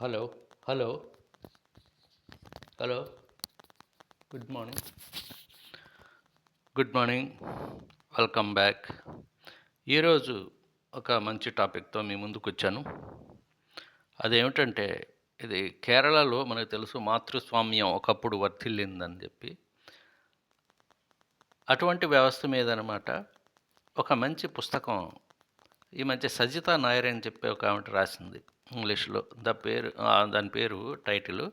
Hello hello hello. Good morning good morning welcome back ఈరోజు ఒక మంచి టాపిక్తో మీ ముందుకు వచ్చాను అదేమిటంటే ఇది కేరళలో మనకు తెలుసు మాతృస్వామ్యం ఒకప్పుడు వర్ధిల్లిందని చెప్పి. అటువంటి వ్యవస్థ మీద అనమాట ఒక మంచి పుస్తకం ఈ మధ్య సజిత నాయర్ అని చెప్పి ఒక ఆమె రాసింది. ఇంగ్లీష్లో. ద పేరు దాని పేరు title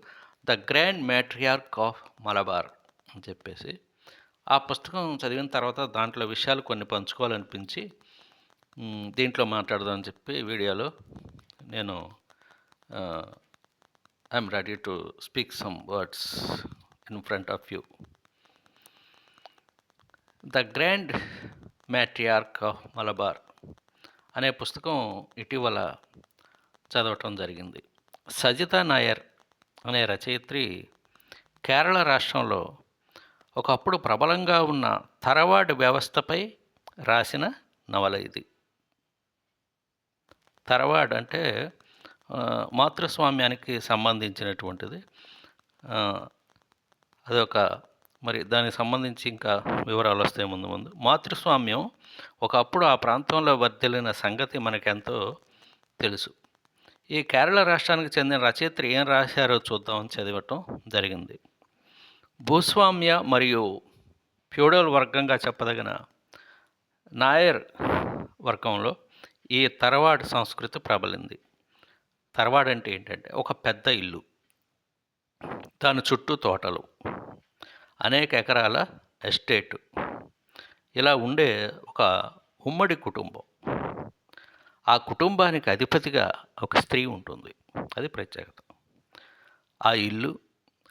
the grand matriarch of Malabar అని చెప్పేసి. ఆ పుస్తకం చదివిన తర్వాత దాంట్లో విషయాలు కొన్ని పంచుకోవాలనిపించి దీంట్లో మాట్లాడదామని చెప్పి వీడియోలో నేను I'm ready to speak some words in front of you the grand matriarch of Malabar అనే పుస్తకం ఇటీవల చదవటం జరిగింది. సజిత నాయర్ అనే రచయిత్రి కేరళ రాష్ట్రంలో ఒకప్పుడు ప్రబలంగా ఉన్న తరవాడు వ్యవస్థపై రాసిన నవల ఇది. తరవాడు అంటే మాతృస్వామ్యానికి సంబంధించినటువంటిది. అదొక మరి దానికి సంబంధించి ఇంకా వివరాలు వస్తాయి ముందు ముందు. మాతృస్వామ్యం ఒకప్పుడు ఆ ప్రాంతంలో వర్ధిల్లిన సంగతి మనకెంతో తెలుసు. ఈ కేరళ రాష్ట్రానికి చెందిన రచయిత్రి ఏం రాశారో చూద్దామని చదివటం జరిగింది. భూస్వామ్య మరియు ఫ్యూడల్ వర్గంగా చెప్పదగిన నాయర్ వర్గంలో ఈ తరవాడు సంస్కృతి ప్రబలింది. తరవాడు అంటే ఏంటంటే ఒక పెద్ద ఇల్లు దాని చుట్టూ తోటలు అనేక ఎకరాల ఎస్టేటు. ఇలా ఉండే ఒక ఉమ్మడి కుటుంబం. ఆ కుటుంబానికి అధిపతిగా ఒక స్త్రీ ఉంటుంది. అది ప్రత్యేకత. ఆ ఇల్లు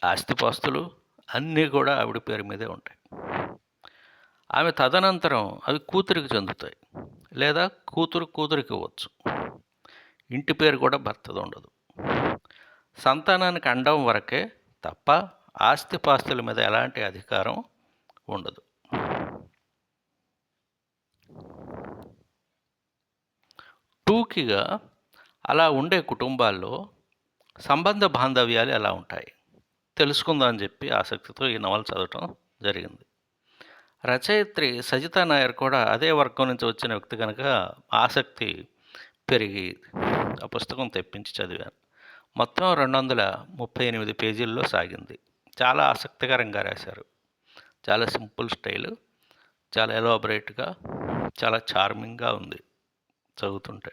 ఆస్తిపాస్తులు అన్నీ కూడా ఆవిడ పేరు మీదే ఉంటాయి. ఆమె తదనంతరం అవి కూతురికి చెందుతాయి. లేదా కూతురు కూతురికి ఇవ్వచ్చు. ఇంటి పేరు కూడా భర్తది ఉండదు సంతానానికి అండం వరకే తప్ప ఆస్తిపాస్తుల మీద ఎలాంటి అధికారం ఉండదు. టూకిగా అలా ఉండే కుటుంబాల్లో సంబంధ బాంధవ్యాలు ఎలా ఉంటాయి? తెలుసుకుందాం అని చెప్పి ఆసక్తితో ఈ నవల చదవటం జరిగింది. రచయిత్రి సజితా నాయర్ కూడా అదే వర్గం నుంచి వచ్చిన వ్యక్తి కనుక ఆసక్తి పెరిగి ఆ పుస్తకం తెప్పించి చదివాను మొత్తం రెండు వందల ముప్పై ఎనిమిది పేజీల్లో సాగింది. చాలా ఆసక్తికరంగా రాశారు. చాలా సింపుల్ స్టైల్ చాలా ఎలాబరేట్గా చాలా చార్మింగ్గా ఉంది చదువుతుంటే.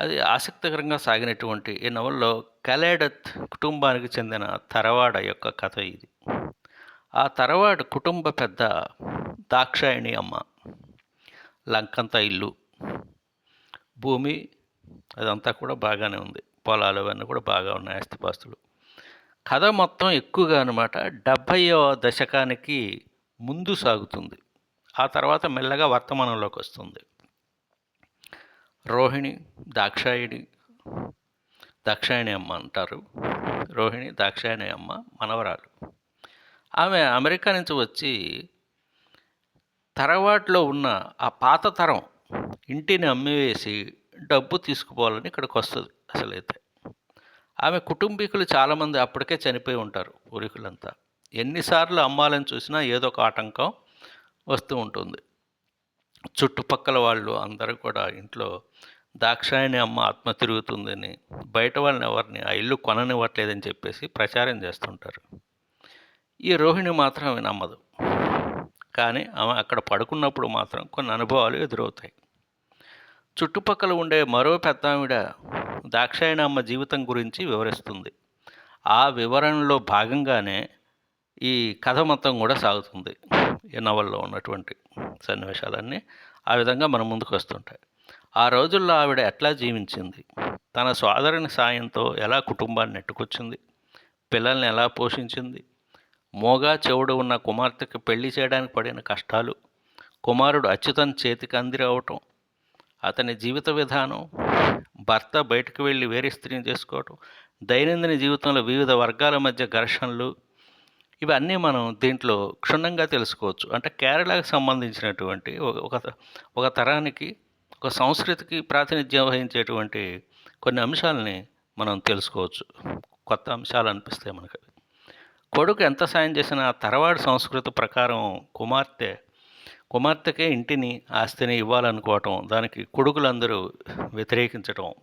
అది ఆసక్తికరంగా సాగినటువంటి ఈ నవల్లో కలేడత్ కుటుంబానికి చెందిన తరవాడ యొక్క కథ ఇది. ఆ తరవాడు కుటుంబ పెద్ద దాక్షాయణి అమ్మ లంకంత ఇల్లు భూమి అదంతా కూడా బాగానే ఉంది. పొలాలు అవన్నీ కూడా బాగా ఉన్నాయి ఆస్తిపాస్తులు. కథ మొత్తం ఎక్కువగా అనమాట డెబ్భైవ దశకానికి ముందు సాగుతుంది. ఆ తర్వాత మెల్లగా వర్తమానంలోకి వస్తుంది. రోహిణి దాక్షాయిణి దాక్షాయణి అమ్మ అంటారు. రోహిణి దాక్షాయణి అమ్మ మనవరాలు. ఆమె అమెరికా నుంచి వచ్చి తరవాట్లో ఉన్న ఆ పాత తరం ఇంటిని అమ్మివేసి డబ్బు తీసుకుపోవాలని ఇక్కడికి వస్తుంది అసలైతే. ఆమె కుటుంబీకులు చాలామంది అప్పటికే చనిపోయి ఉంటారు పూర్వీకులంతా ఎన్నిసార్లు అమ్మాలని చూసినా ఏదో ఒక ఆటంకం వస్తూ ఉంటుంది. చుట్టుపక్కల వాళ్ళు అందరూ కూడా ఇంట్లో దాక్షాయణి అమ్మ ఆత్మ తిరుగుతుందని బయట వాళ్ళని ఎవరిని ఆ ఇల్లు కొననివ్వట్లేదని చెప్పేసి ప్రచారం చేస్తుంటారు. ఈ రోహిణి మాత్రం ఆమె నమ్మదు. కానీ ఆమె అక్కడ పడుకున్నప్పుడు మాత్రం కొన్ని అనుభవాలు ఎదురవుతాయి. చుట్టుపక్కల ఉండే మరో పెద్ద ఆవిడ దాక్షాయణ అమ్మ జీవితం గురించి వివరిస్తుంది. ఆ వివరణలో భాగంగానే ఈ కథ మొత్తం కూడా సాగుతుంది. ఈ నవల్లో ఉన్నటువంటి సన్నివేశాలన్నీ ఆ విధంగా మన ముందుకు వస్తుంటాయి. ఆ రోజుల్లో ఆవిడ ఎట్లా జీవించింది? తన సోదరుని సాయంతో ఎలా కుటుంబాన్ని నెట్టుకొచ్చింది? పిల్లల్ని ఎలా పోషించింది? మోగా చెవుడు ఉన్న కుమార్తెకి పెళ్ళి చేయడానికి పడిన కష్టాలు? కుమారుడు అచ్యుతన్ చేతికి అందిరవటం అతని జీవిత విధానం? భర్త బయటకు వెళ్ళి వేరే స్త్రీని చేసుకోవటం? దైనందిన జీవితంలో వివిధ వర్గాల మధ్య ఘర్షణలు? ఇవన్నీ మనం దీంట్లో క్షుణ్ణంగా తెలుసుకోవచ్చు. అంటే కేరళకు సంబంధించినటువంటి ఒక ఒక- తరానికి ఒక సంస్కృతికి ప్రాతినిధ్యం వహించేటువంటి కొన్ని అంశాలని మనం తెలుసుకోవచ్చు. కొత్త అంశాలు అనిపిస్తాయి మనకు. కొడుకు ఎంత సాయం చేసినా తరవాడి సంస్కృతి ప్రకారం కుమార్తె కుమార్తెకే ఇంటిని ఆస్తిని ఇవ్వాలనుకోవటం దానికి కొడుకులందరూ వ్యతిరేకించటం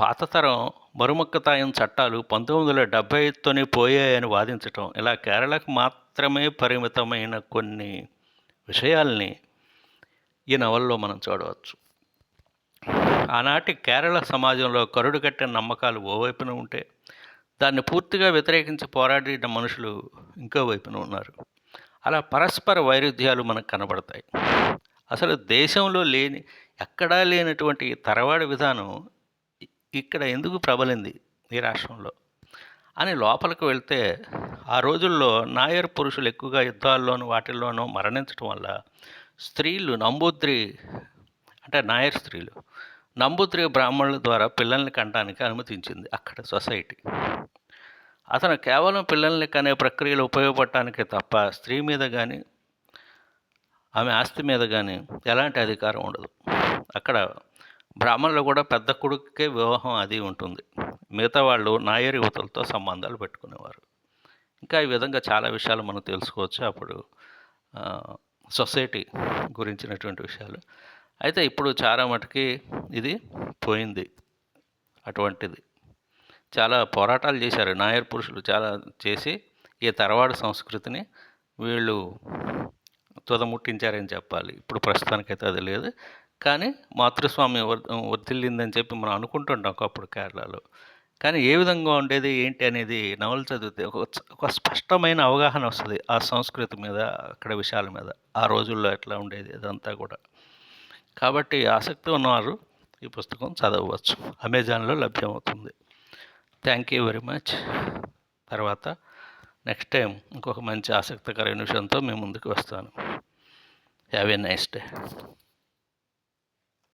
పాత తరం మరుమక్కతాయం చట్టాలు పంతొమ్మిది వందల డెబ్బై ఐదుతోనే పోయాయని వాదించటం ఇలా కేరళకు మాత్రమే పరిమితమైన కొన్ని విషయాల్ని ఈ నవల్లో మనం చూడవచ్చు. ఆనాటి కేరళ సమాజంలో కరుడు కట్టిన నమ్మకాలు ఓవైపున ఉంటే దాన్ని పూర్తిగా వ్యతిరేకించి పోరాడిన మనుషులు ఇంకో వైపున ఉన్నారు. అలా పరస్పర వైరుధ్యాలు మనకు కనబడతాయి. అసలు దేశంలో లేని ఎక్కడా లేనటువంటి తరవాడి విధానం ఇక్కడ ఎందుకు ప్రబలింది ఈ రాష్ట్రంలో? అని లోపలికి వెళ్తే ఆ రోజుల్లో నాయర్ పురుషులు ఎక్కువగా యుద్ధాల్లోనూ వాటిల్లోనూ మరణించడం వల్ల స్త్రీలు నంబూద్రి అంటే నాయర్ స్త్రీలు నంబూద్రి బ్రాహ్మణుల ద్వారా పిల్లల్ని కనడానికి అనుమతించింది అక్కడ సొసైటీ. అతను కేవలం పిల్లల్ని కనే ప్రక్రియలు ఉపయోగపడటానికే తప్ప స్త్రీ మీద కానీ ఆమె ఆస్తి మీద కానీ ఎలాంటి అధికారం ఉండదు. అక్కడ బ్రాహ్మణులు కూడా పెద్ద కొడుకుకే వివాహం అది ఉంటుంది. మిగతా వాళ్ళు నాయర్ యువతలతో సంబంధాలు పెట్టుకునేవారు. ఇంకా ఈ విధంగా చాలా విషయాలు మనం తెలుసుకోవచ్చు అప్పుడు సొసైటీ గురించినటువంటి విషయాలు. అయితే ఇప్పుడు చాలా మటుకి ఇది పోయింది. అటువంటిది. చాలా పోరాటాలు చేశారు. నాయర్ పురుషులు చాలా చేసి ఈ తరవాడు సంస్కృతిని వీళ్ళు తుదముట్టించారని చెప్పాలి. ఇప్పుడు ప్రస్తుతానికైతే అది లేదు. కానీ మాతృస్వామ్యం వర్తిల్లిందని చెప్పి మనం అనుకుంటుంటాం ఒకప్పుడు కేరళలో. కానీ ఏ విధంగా ఉండేది ఏంటి అనేది నవలు చదివితే ఒక ఒక స్పష్టమైన అవగాహన వస్తుంది ఆ సంస్కృతి మీద అక్కడ విషయాల మీద. ఆ రోజుల్లో ఎట్లా ఉండేది అదంతా కూడా. కాబట్టి ఆసక్తి ఉన్నవారు ఈ పుస్తకం చదవవచ్చు. అమెజాన్లో లభ్యమవుతుంది. Thank you very much. తర్వాత నెక్స్ట్ టైం ఇంకొక మంచి ఆసక్తికరమైన విషయంతో మేము ముందుకు వస్తాను. Have a nice day.